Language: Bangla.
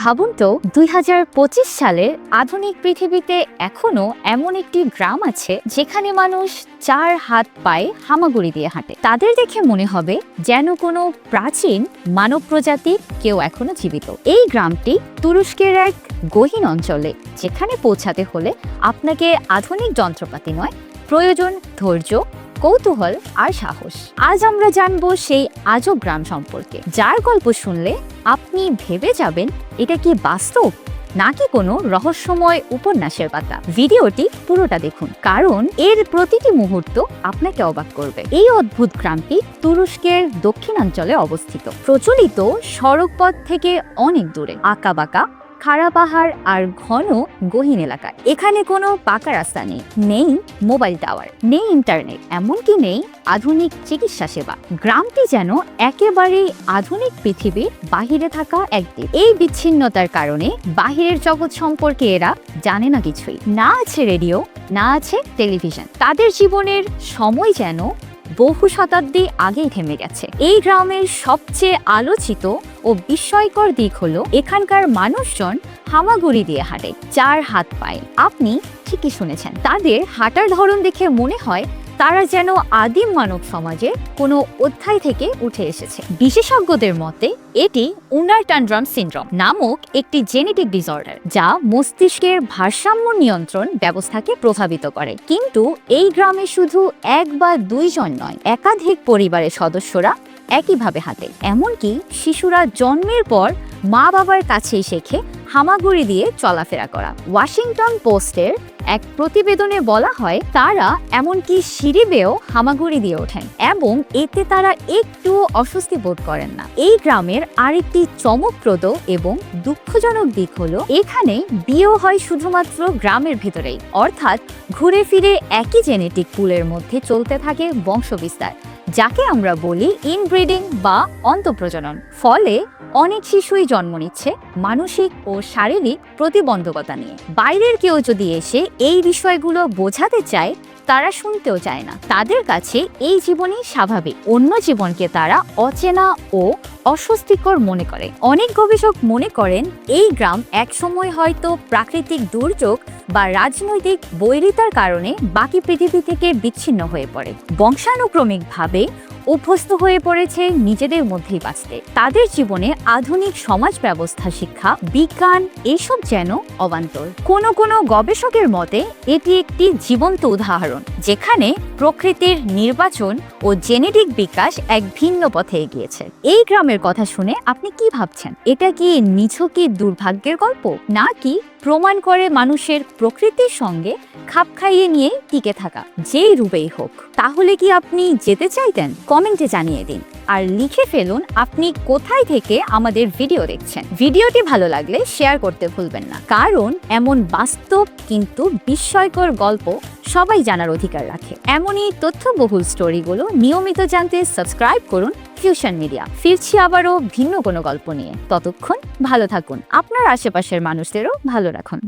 ভাবুন তো, দুই সালে আধুনিক পৃথিবীতে এখনও এমন একটি গ্রাম আছে যেখানে মানুষ চার হাত পায়ে হামাগুড়ি দিয়ে হাঁটে। তাদের দেখে মনে হবে যেন কোনো প্রাচীন মানব প্রজাতির কেউ এখনও জীবিত। এই গ্রামটি তুরস্কের এক গহীন অঞ্চলে, যেখানে পৌঁছাতে হলে আপনাকে আধুনিক যন্ত্রপাতি নয়, প্রয়োজন ধৈর্য কৌতূহল আর সাহস। আজ আমরা জানব সেই আজব গ্রাম সম্পর্কে। যার গল্প শুনলে আপনি ভেবে যাবেন, এটা কি বাস্তব নাকি কোনো রহস্যময় উপন্যাসের পাতা? ভিডিওটি পুরোটা দেখুন, কারণ এর প্রতিটি মুহূর্ত আপনাকে অবাক করবে। এই অদ্ভুত গ্রামটি তুরস্কের দক্ষিণাঞ্চলে অবস্থিত। প্রচলিত সড়কপথ থেকে অনেক দূরে। আঁকাবাঁকা খাড়া পাহাড় আর ঘন গহীন এলাকা। এখানে কোনো পাকা রাস্তা নেই নেই মোবাইল টাওয়ার, নেই ইন্টারনেট, এমনকি নেই আধুনিক চিকিৎসা সেবা। গ্রামটি যেন একেবারেই আধুনিক পৃথিবীর বাহিরে থাকা এক দ্বীপ এই বিচ্ছিন্নতার কারণে বাহিরের জগৎ সম্পর্কে এরা জানে না কিছুই। না আছে রেডিও, না আছে টেলিভিশন। তাদের জীবনের সময় যেন বহু শতাব্দী আগেই থেমে গেছে। এই গ্রামের সবচেয়ে আলোচিত ও বিস্ময়কর দিক হলো, এখানকার মানুষজন হামাগুড়ি দিয়ে হাঁটে, চার হাত পায়ে। আপনি ঠিকই শুনেছেন, তাদের হাঁটার ধরন দেখে মনে হয় তারা যেন আদিম মানব সমাজের কোনো অধ্যায় থেকে উঠে এসেছে। বিশেষজ্ঞদের মতে, এটি উনার টান্ড্রাম সিনড্রোম নামক একটি জেনেটিক ডিসঅর্ডার যা মস্তিষ্কের ভারসাম্য নিয়ন্ত্রণ ব্যবস্থাকে প্রভাবিত করে। কিন্তু এই গ্রামে শুধু এক বা দুইজন নয়, একাধিক পরিবারের সদস্যরা একইভাবে হাতে। এমনকি শিশুরা জন্মের পর মা বাবার কাছেই শেখে হামাগুড়ি দিয়ে চলাফেরা করা। ওয়াশিংটন পোস্টের এক প্রতিবেদনে বলা হয়, তারা এমনকি সিঁড়ি বেয়েও হামাগুড়ি দিয়ে ওঠেন এবং এতে তারা একটুও অস্বস্তি বোধ করেন না। এই গ্রামের আরেকটি চমকপ্রদ এবং দুঃখজনক দিক হলো এখানে বিয়েও হয় শুধুমাত্র গ্রামের ভেতরেই। অর্থাৎ ঘুরে ফিরে একই জেনেটিক পুলের মধ্যে চলতে থাকে বংশবিস্তার, যাকে আমরা বলি ইনব্রিডিং বা অন্তঃপ্রজনন। ফলে অনেক শিশুই জন্ম নিচ্ছে মানসিক ও শারীরিক প্রতিবন্ধকতা নিয়ে। বাইরের কেউ যদি এসে এই বিষয়গুলো বোঝাতে চায়, তারা শুনতেও চায় না। তাদের কাছে এই জীবনই স্বাভাবিক। অন্য জীবনকে তারা অচেনা ও অস্বস্তিকর মনে করে। অনেক গবেষক মনে করেন, এই গ্রাম একসময় হয়তো প্রাকৃতিক দুর্যোগ বা রাজনৈতিক বৈরিতার কারণে বাকি পৃথিবী থেকে বিচ্ছিন্ন হয়ে পড়ে। বংশানুক্রমিকভাবে অভ্যস্ত হয়ে পড়েছে নিজেদের মধ্যেই বাঁচতে। তাদের জীবনে আধুনিক সমাজ ব্যবস্থা, শিক্ষা, বিজ্ঞান এসব যেন অবান্তর। কোনো কোনো গবেষকের মতে, এটি একটি জীবন্ত উদাহরণ, যেখানে প্রকৃতির নির্বাচন ও জেনেটিক বিকাশ এক ভিন্ন পথে এগিয়েছে। এই গ্রামের কথা শুনে আপনি কি ভাবছেন? এটা কি নিছকই দুর্ভাগ্যের গল্প? নাকি প্রমাণ করে মানুষের প্রকৃতির সঙ্গে খাপ খাইয়ে নিয়ে টিকে থাকা, যেই রূপেই হোক। তাহলে কি আপনি যেতে চাইতেন? কমেন্টে জানিয়ে দিন। আর লিখে ফেলুন আপনি কোথায় থেকে আমাদের ভিডিও দেখছেন। ভিডিওটি ভালো লাগলে শেয়ার করতে ভুলবেন না। কারণ এমন বাস্তব কিন্তু বিস্ময়কর গল্প সবাই জানার অধিকার রাখে। এমনই তথ্যবহুল স্টোরিগুলো নিয়মিত জানতে সাবস্ক্রাইব করুন ফিউশন মিডিয়া ফিরছি আবারও ভিন্ন কোনো গল্প নিয়ে। ততক্ষণ ভালো থাকুন। আপনার আশেপাশের মানুষদেরও ভালো রাখুন।